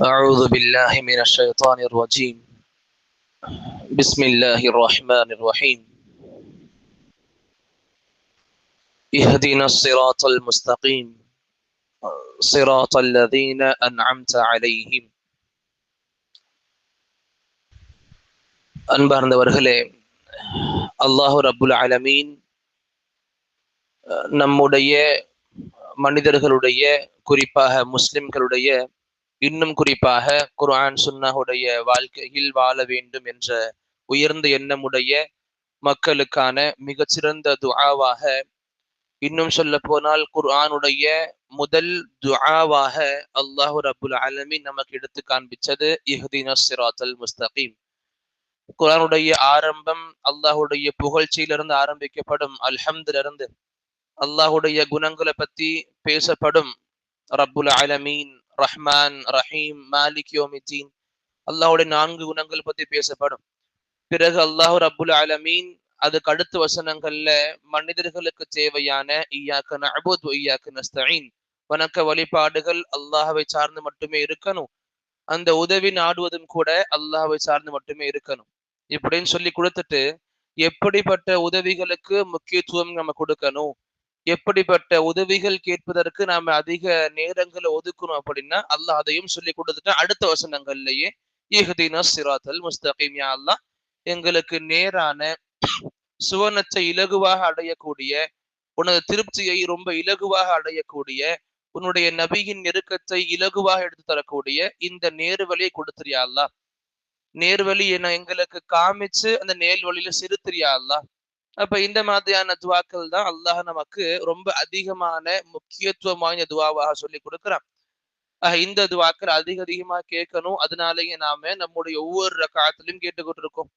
أعوذ بالله من الشيطان الرجيم بسم الله الرحمن الرحيم اهدنا الصراط المستقيم صراط الذين أنعمت عليهم அன்பார்ந்தவர்களே அல்லாஹு ரப்புல் அலமீன் நம்முடைய மனிதர்களுடைய குறிப்பாக முஸ்லிம்களுடைய இன்னும் குறிப்பாக குர்ஆன் சுன்னாவுடைய வாழ்க்கையில் வாழ வேண்டும் என்ற உயர்ந்த எண்ணமுடைய மக்களுக்கான மிகச்சிறந்த துஆவாக இன்னும் சொல்ல போனால் குர்ஆனுடைய முதல் துஆவாக அல்லாஹு ரபுல் அலமின் நமக்கு எடுத்து காண்பிச்சது இஹ்தின சிராத்தல் முஸ்தகீம். குர்ஆனுடைய ஆரம்பம் அல்லாஹுடைய புகழ்ச்சியிலிருந்து ஆரம்பிக்கப்படும் அல்ஹம்திலிருந்து அல்லாஹுடைய குணங்களை பத்தி பேசப்படும் ரப்புல் அலமீன் ரஹ்மான் ரஹீம் மாலிக் யோமித்தீன். அல்லாஹுடைய நான்கு குணங்கள் பத்தி பேசப்படும். பிறகு அல்லாஹு ரபுல் அலமீன் அதுக்கு அடுத்த வசனங்கள்ல மனிதர்களுக்கு தேவையான ஈயாக்கு நபுத் ஈயாக்கு நஸ்தீன் வணக்க வழிபாடுகள் அல்லாஹாவை சார்ந்து மட்டுமே இருக்கணும். அந்த உதவி நாடுவதும் கூட அல்லாஹாவை சார்ந்து மட்டுமே இருக்கணும். இப்படின்னு சொல்லி கொடுத்துட்டு எப்படிப்பட்ட உதவிகளுக்கு முக்கியத்துவம் நம்ம கொடுக்கணும்? எப்படிப்பட்ட உதவிகள் கேட்பதற்கு நாம அதிக நேரங்களை ஒதுக்கணும் அப்படின்னா அல்லாஹ் அதையும் சொல்லி கொடுத்துட்டு அடுத்த வசனங்கள்லயே ஏகதீனா சிராத்தல் முஸ்தகிம் யா அல்லாஹ். எங்களுக்கு நேரான சுவனத்தை இலகுவாக அடையக்கூடிய உனது திருப்தியை ரொம்ப இலகுவாக அடையக்கூடிய உன்னுடைய நபியின் நெருக்கத்தை இலகுவாக எடுத்து தரக்கூடிய இந்த நேர்வழியை கொடுத்துறியா அல்லா நேர்வழி என எங்களுக்கு காமிச்சு அந்த நேர்வழியில சிறுத்திரியா அல்லா அப்ப இந்த மாதிரியான துவாக்கள் தான் அல்லாஹ் நமக்கு ரொம்ப அதிகமான முக்கியத்துவம் வாய்ந்த துவாவாக சொல்லி கொடுக்குறான். இந்த துவாக்கள் அதிக அதிகமா கேட்கணும். அதனாலேயே நாம நம்முடைய ஒவ்வொரு ரகாத்திலையும் கேட்டுக்கிட்டு இருக்கோம்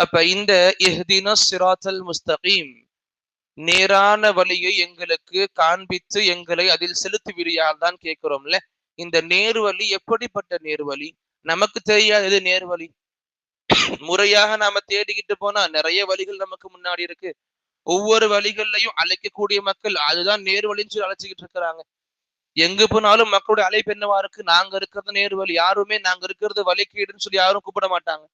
அப்ப இந்த இஹ்தின சிராத்தல் முஸ்தகீம் நேரான வழியை எங்களுக்கு காண்பித்து எங்களை அதில் செலுத்தி விரியால் தான் கேட்கிறோம்ல. இந்த நேர்வழி எப்படிப்பட்ட நேர்வழி நமக்கு தெரியாதது நேர்வழி முறையாக நாம தேடிக்கிட்டு போனா நிறைய வழிகள் நமக்கு முன்னாடி இருக்கு. ஒவ்வொரு வழிகள்லையும் அழைக்கக்கூடிய மக்கள் அதுதான் நேர்வழின்னு சொல்லி அழைச்சிக்கிட்டு இருக்கிறாங்க. எங்க போனாலும் மக்களுடைய அழைப்பு என்னவா இருக்கு நாங்க இருக்கிறது நேர்வழி. யாருமே நாங்க இருக்கிறது வழிக்கீடுன்னு சொல்லி யாரும் கூப்பிட மாட்டாங்க.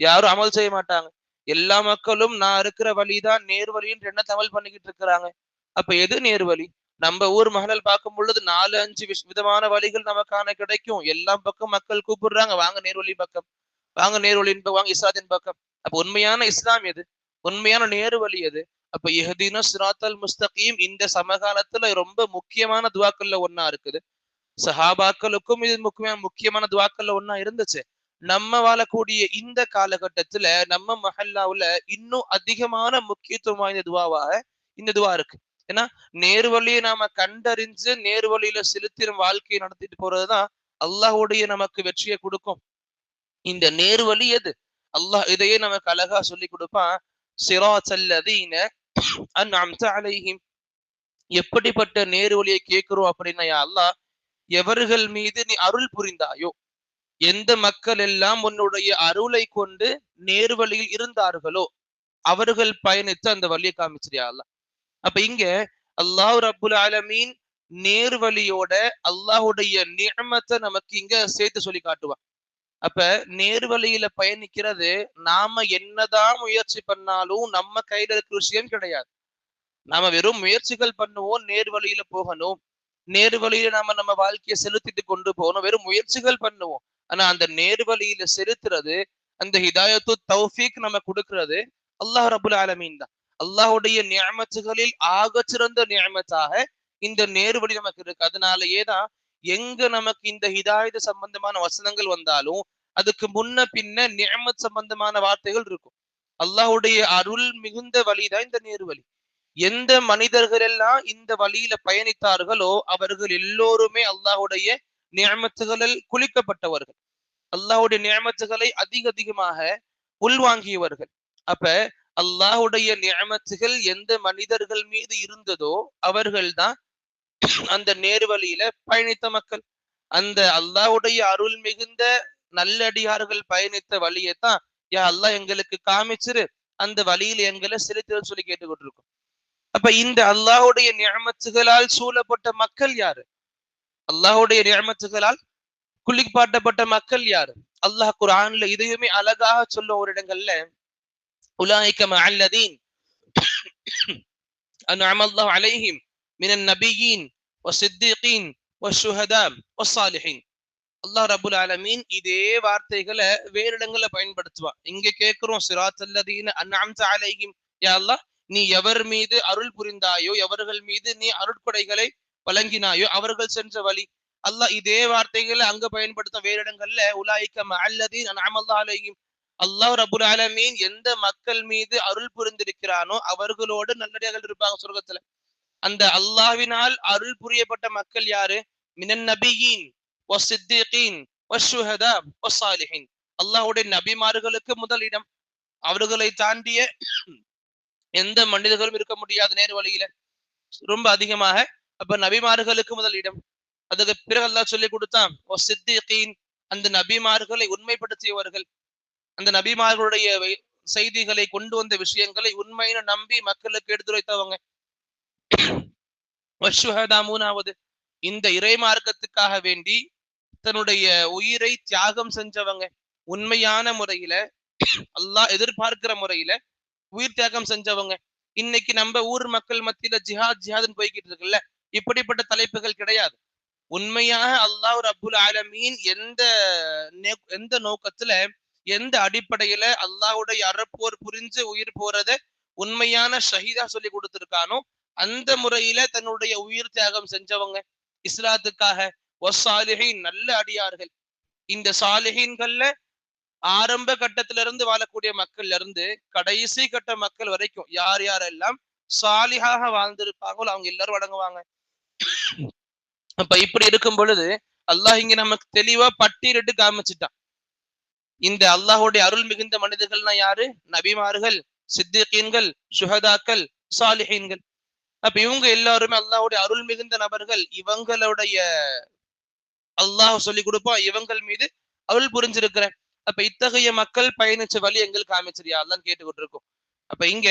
யாரும் அமல் செய்ய மாட்டாங்க. எல்லா மக்களும் நான் இருக்கிற வழிதான் நேர்வழின்னு என்ன தமிழ் பண்ணிக்கிட்டு இருக்கிறாங்க? அப்ப எது நேர் வழி நம்ம ஊர் மகளல் பார்க்கும் பொழுது நாலு அஞ்சு விதமான வழிகள் நமக்கான கிடைக்கும். எல்லா பக்கம் மக்கள் கூப்பிடுறாங்க. வாங்க நேர்வழி பக்கம். வாங்க நேர்வழியின் வாங்க இஸ்லாத்தின் பக்கம். அப்ப உண்மையான இஸ்லாம் எது? உண்மையான நேரு வழி எது? அப்ப இஹதீன சிராத்தல் முஸ்தகீம் இந்த சமகாலத்துல ரொம்ப முக்கியமான துவாக்கள்ல ஒன்னா இருக்குது. சஹாபாக்களுக்கும் இது முக்கியமான முக்கியமான துவாக்கள்ல ஒன்னா இருந்துச்சு. நம்ம வாழக்கூடிய இந்த காலகட்டத்துல நம்ம மஹல்லாவுல இன்னும் அதிகமான முக்கியத்துவம் வாய்ந்த துவாவாக இந்த துவா இருக்கு. ஏன்னா நேர்வழியை நாம கண்டறிஞ்சு நேர்வழியில செலுத்தின வாழ்க்கையை நடத்திட்டு போறதுதான் அல்லாஹுடைய நமக்கு வெற்றியை கொடுக்கும். இந்த நேர்வழி எது? அல்லாஹ் இதையே நமக்கு அழகா சொல்லி கொடுப்பான். சிராசல்லதீன அன்அம்த அலைஹிம். எப்படிப்பட்ட நேர்வழியை கேட்கிறோம் அப்படின்னா அல்லாஹ் எவர்கள் மீது நீ அருள் புரிந்தாயோ எந்த மக்கள் எல்லாம் உன்னுடைய அருளை கொண்டு நேர்வழியில் இருந்தார்களோ அவர்கள் பயணித்து அந்த வழியை காமிச்சிரியா அல்லா அப்ப இங்க அல்லாஹ் ரபுல் ஆலமீன் நேர்வழியோட அல்லாஹுடைய நியமத்தை நமக்கு இங்க சேர்த்து சொல்லி காட்டுவான். அப்ப நேர்வழியில பயணிக்கிறது நாம என்னதான் முயற்சி பண்ணாலும் நம்ம கையில இருக்கிற விஷயம் கிடையாது. நாம வெறும் முயற்சிகள் பண்ணுவோம் நேர்வழியில போகணும். நேர்வழியில நாம நம்ம வாழ்க்கையை செலுத்திட்டு கொண்டு போகணும். வெறும் முயற்சிகள் பண்ணுவோம். ஆனா அந்த நேர்வழியில செலுத்துறது அந்த ஹிதாயத்து தௌஃபீக் நம்ம கொடுக்கறது அல்லாஹ் ரபுல் ஆலமீன் தான். அல்லாஹுடைய நியமத்துகளில் ஆக சிறந்த நியமத்தாக இந்த நேர்வழி நமக்கு இருக்கு. அதனாலயே தான் எங்க நமக்கு இந்த ஹிதாயத்து சம்பந்தமான வசனங்கள் வந்தாலும் அதுக்கு முன்ன பின்ன நியமத் சம்பந்தமான வார்த்தைகள் இருக்கும். அல்லாஹுடைய அருள் மிகுந்த வழிதான் இந்த நேர்வழி எந்த மனிதர்கள் எல்லாம் இந்த வழியில பயணித்தார்களோ அவர்கள் எல்லோருமே அல்லாஹுடைய நியமத்துகளில் குளிக்கப்பட்டவர்கள். அல்லாஹுடைய நியமத்துகளை அதிக அதிகமாக உள்வாங்கியவர்கள். அப்ப அல்லாஹுடைய நியமத்துகள் எந்த மனிதர்கள் மீது இருந்ததோ அவர்கள்தான் அந்த நேர்வழியில பயணித்த மக்கள். அந்த அல்லாஹுடைய அருள் மிகுந்த நல்லடியார்கள் பயணித்த வழியை தான் யா அல்லாஹ் எங்களுக்கு காமிச்சிரு. அந்த வழியில் எங்களை செலுத்துன்னு சொல்லி கேட்டுக்கிட்டு அப்ப இந்த அல்லாஹுடைய நியமத்துகளால் சூழப்பட்ட மக்கள் யாரு? அல்லாஹுடைய நியமத்துகளால் குளிப்பாட்டப்பட்ட மக்கள் யாரு? அல்லாஹ் குரான்ல இதையுமே அழகாக சொல்லும் ஒரு இடங்கள்ல உலாய்க்கம் அல்லதீன் அல்லாஹ் அலைஹிம். மினன் நபியீன் வசித்திகீன் வஷுஹதா வஸ்ஸாலிஹீன் அல்லாஹ் ரபுல் ஆலமீன் இதே வார்த்தைகளை வேறு இடங்கள்ல பயன்படுத்துவான் இங்க கேட்கிறோம் சிராத் அல்லதீன அன்அம்த அலைஹிம் யா அல்லாஹ் நீ எவர் மீது அருள் புரிந்தாயோ எவர்கள் மீது நீ அருட்கொடைகளை வழங்கினாயோ அவர்கள் சென்ற வழி அல்லாஹ் இதே வார்த்தைகளை அங்க பயன்படுத்தும் வேறு இடங்கள்ல உலாய்க்க அல்லதீன் அன்அம அல்லாஹ் அலைஹிம் அல்லாஹ் ரபுல் ஆலமீன் எந்த மக்கள் மீது அருள் புரிந்திருக்கிறானோ அவர்களோடு நல்லடியார்கள் இருப்பாங்க சொர்க்கத்துல அந்த அல்லாஹ்வினால் அருள் புரியப்பட்ட மக்கள் யாரு? மினன் நபியின் வசித்திகீன் வஷுஹதா வசாலிஹின். நபிமார்களுக்கு முதலிடம் அவர்களை தாண்டிய எந்த மனிதர்களும் இருக்க முடியாது நேர் வழியில. ரொம்ப அதிகமாக. அப்ப நபிமார்களுக்கு முதலிடம் அதுக்கு பிறகு அல்லாஹ் சொல்லி கொடுத்தான் சித்திகீன் அந்த நபிமார்களை உண்மைப்படுத்தியவர்கள். அந்த நபிமார்களுடைய செய்திகளை கொண்டு வந்த விஷயங்களை உண்மையின நம்பி மக்களுக்கு எடுத்துரைத்தவங்க. மூணாவது இந்த இறை மார்க்கத்துக்காக வேண்டி தன்னுடைய உயிரை தியாகம் செஞ்சவங்க. உண்மையான முறையில அல்லாஹ் எதிர்பார்க்கிற முறையில உயிர் தியாகம் செஞ்சவங்க. இன்னைக்கு நம்ம ஊர் மக்கள் மத்தியில ஜிஹாத் ஜிஹாத்னு போய்கிட்டு இருக்குல்ல இப்படிப்பட்ட தலைப்புகள் கிடையாது. உண்மையாக அல்லாஹ் ரபுல் ஆலமீன் எந்த எந்த நோக்கத்துல எந்த அடிப்படையில அல்லாஹுடைய அறப்போர் புரிஞ்சு உயிர் போறத உண்மையான ஷஹீதா சொல்லி கொடுத்திருக்கானோ அந்த முறையில தன்னுடைய உயிர் தியாகம் செஞ்சவங்க இஸ்லாத்துக்காக ஒசாலிஹின் நல்ல அடியார்கள். இந்த சாலிஹீன்கள்ல ஆரம்ப கட்டத்தில இருந்து வாழக்கூடிய மக்கள்ல இருந்து கடைசி கட்ட மக்கள் வரைக்கும் யார் யாரெல்லாம் சாலிகாக வாழ்ந்திருப்பாங்களோ அவங்க எல்லாரும் அடங்குவாங்க அப்ப இப்படி இருக்கும் பொழுது அல்லாஹ் இங்க நமக்கு தெளிவா பட்டியலிட்டு காமிச்சிட்டான். இந்த அல்லாஹுடைய அருள் மிகுந்த மனிதர்கள்னா யாரு? நபிமார்கள் சித்திகீன்கள் சுஹதாக்கள் சாலிஹீன்கள். அப்ப இவங்க எல்லாருமே அல்லாஹுடைய அருள் மிகுந்த நபர்கள். இவங்களுடைய அல்லாஹ் சொல்லி கொடுப்பா இவங்கள் மீது அருள் புரிஞ்சிருக்கிற. அப்ப இத்தகைய மக்கள் பயணிச்ச வழி எங்களுக்கு காமிச்சிரியா அல்லான்னு கேட்டுக்கிட்டு இருக்கோம் அப்ப இங்க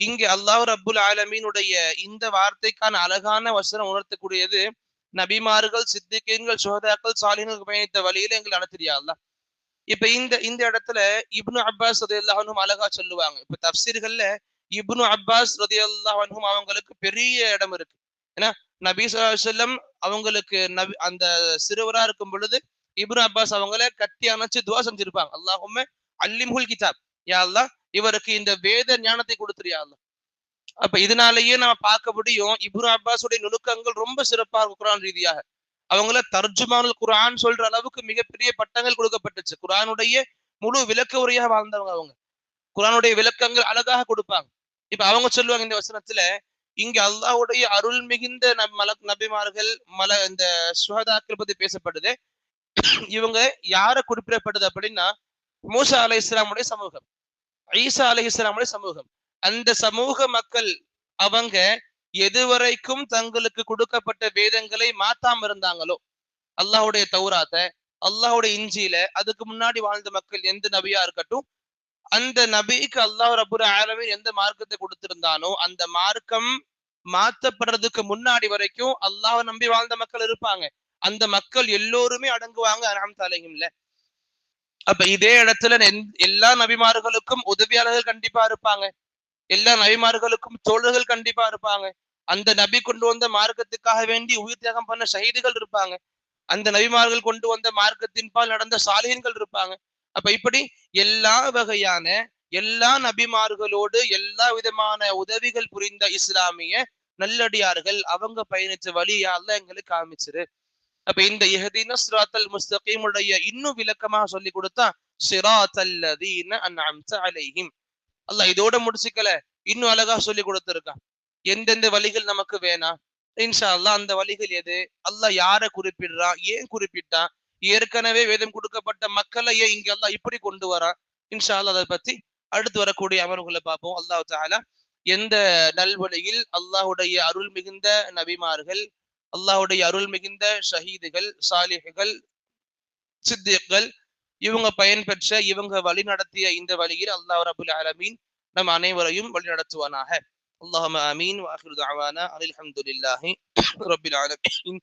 இங்க அல்லாஹ் அப்புல் ஆலமீனுடைய இந்த வார்த்தைக்கான அழகான வசனம் உணர்த்தக்கூடியது நபிமார்கள் சித்திகீன்கள் சுகதாக்கள் சாலினுக்கு பயணித்த வழியில எங்களை நடத்துறியா அல்ல இப்ப இந்த இந்த இடத்துல இப்னு அப்பாஸ் ரதி அல்லாஹனும் அழகா சொல்லுவாங்க. இப்ப தப்சீர்கள்ல இப்னு அப்பாஸ் ரதி அல்லாஹனும் அவங்களுக்கு பெரிய இடம் இருக்கு. ஏன்னா நபி சொல்லம் அவங்களுக்கு நபி அந்த சிறுவரா இருக்கும் பொழுது இப்னு அப்பாஸ் அவங்கள கட்டி அணைச்சு துவா செஞ்சிருப்பாங்க. அல்லாஹுமே அல்லிமுல் கிதாப். யா அல்லா இவருக்கு இந்த வேத ஞானத்தை கொடுத்துறியா அல்லா அப்ப இதனாலேயே நம்ம பார்க்க முடியும் இப்னு அப்பாஸுடைய நுணுக்கங்கள் ரொம்ப சிறப்பா இருக்கும் குரான் ரீதியாக. அவங்கள தர்ஜுமானுல் குரான் சொல்ற அளவுக்கு மிகப்பெரிய பட்டங்கள் கொடுக்கப்பட்டுச்சு. குரானுடைய முழு விளக்க உரையாக வாழ்ந்தவங்க அவங்க. குரானுடைய விளக்கங்கள் அழகாக கொடுப்பாங்க. இப்ப அவங்க சொல்லுவாங்க இந்த வசனத்துல இங்க அல்லாஹுடைய அருள் மிகுந்த மல நபிமார்கள் மல இந்த சுகதாக்கள் பத்தி பேசப்படுது. இவங்க யார குறிப்பிடப்படுது அப்படின்னா மூசா அலை இஸ்லாமுடைய சமூகம் ஈசா அலை இஸ்லாமுடைய சமூகம். அந்த சமூக மக்கள் அவங்க எதுவரைக்கும் தங்களுக்கு கொடுக்கப்பட்ட வேதங்களை மாத்தாம இருந்தாங்களோ அல்லாஹுடைய தௌராத்த அல்லாஹுடைய இஞ்சியில அதுக்கு முன்னாடி வாழ்ந்த மக்கள் எந்த நபியா இருக்கட்டும் அந்த நபிக்கு அல்லாஹ் ரபுர ஆலமின் எந்த மார்க்கத்தை கொடுத்திருந்தானோ அந்த மார்க்கம் மாத்தப்படுறதுக்கு முன்னாடி வரைக்கும் அல்லாஹ் நம்பி வாழ்ந்த மக்கள் இருப்பாங்க. அந்த மக்கள் எல்லோருமே அடங்குவாங்க அரஹம் தலையும்ல அப்ப இதே இடத்துல எல்லா நபிமார்களுக்கும் உதவியாளர்கள் கண்டிப்பா இருப்பாங்க. எல்லா நபிமார்களுக்கும் தோழர்கள் கண்டிப்பா இருப்பாங்க. அந்த நபி கொண்டு வந்த மார்க்கத்துக்காக வேண்டி உயிர் தியாகம் பண்ண ஷஹீதுகள் இருப்பாங்க. அந்த நபிமார்கள் கொண்டு வந்த மார்க்கத்தின் பால் நடந்த சாலிகன்கள் இருப்பாங்க. அப்ப இப்படி எல்லா வகையான எல்லா நபிமார்களோடு எல்லா விதமான உதவிகள் புரிந்த இஸ்லாமிய நல்லடியார்கள் அவங்க பயணிச்ச வழியால எங்களுக்கு காமிச்சிரு. அப்ப இந்த எஹதீன சிராத்தல் முஸ்தகீமுடைய இன்னும் விளக்கமாக சொல்லி கொடுத்தா சிராத்தல்லதீன அன்அம்த அலைஹிம். அல்லாஹ் இதோட முடிச்சுக்கல இன்னும் அழகா சொல்லி கொடுத்திருக்கான். எந்தெந்த வழிகள் நமக்கு வேணாம். இன்ஷா அல்லாஹ் அந்த வழிகள் எது? அல்லாஹ் யார குறிப்பிடுறான்? ஏன் குறிப்பிட்டான்? ஏற்கனவே வேதம் கொடுக்கப்பட்ட மக்களையே இங்க எல்லாம் இப்படி கொண்டு வரா. இன்ஷா அல்லா அதை பத்தி அடுத்து வரக்கூடிய அமர்வுகளை பார்ப்போம். அல்லாஹ் தாலா எந்த நல்வழியில் அல்லாஹுடைய அருள் மிகுந்த நபிமார்கள் அல்லாஹுடைய அருள் மிகுந்த ஷஹீதுகள் சாலிஹுகள் சித்திகள் இவங்க பயன்பெற்ற இவங்க வழி நடத்திய இந்த வழியில் அல்லாஹ் ரபுல் அலமீன் நம் அனைவரையும் வழி நடத்துவானாக. அல்லாஹ் அமீன் வாஹிரு தாவானா அஹமதுல்லாஹி ரபுல் ஆலமீன்.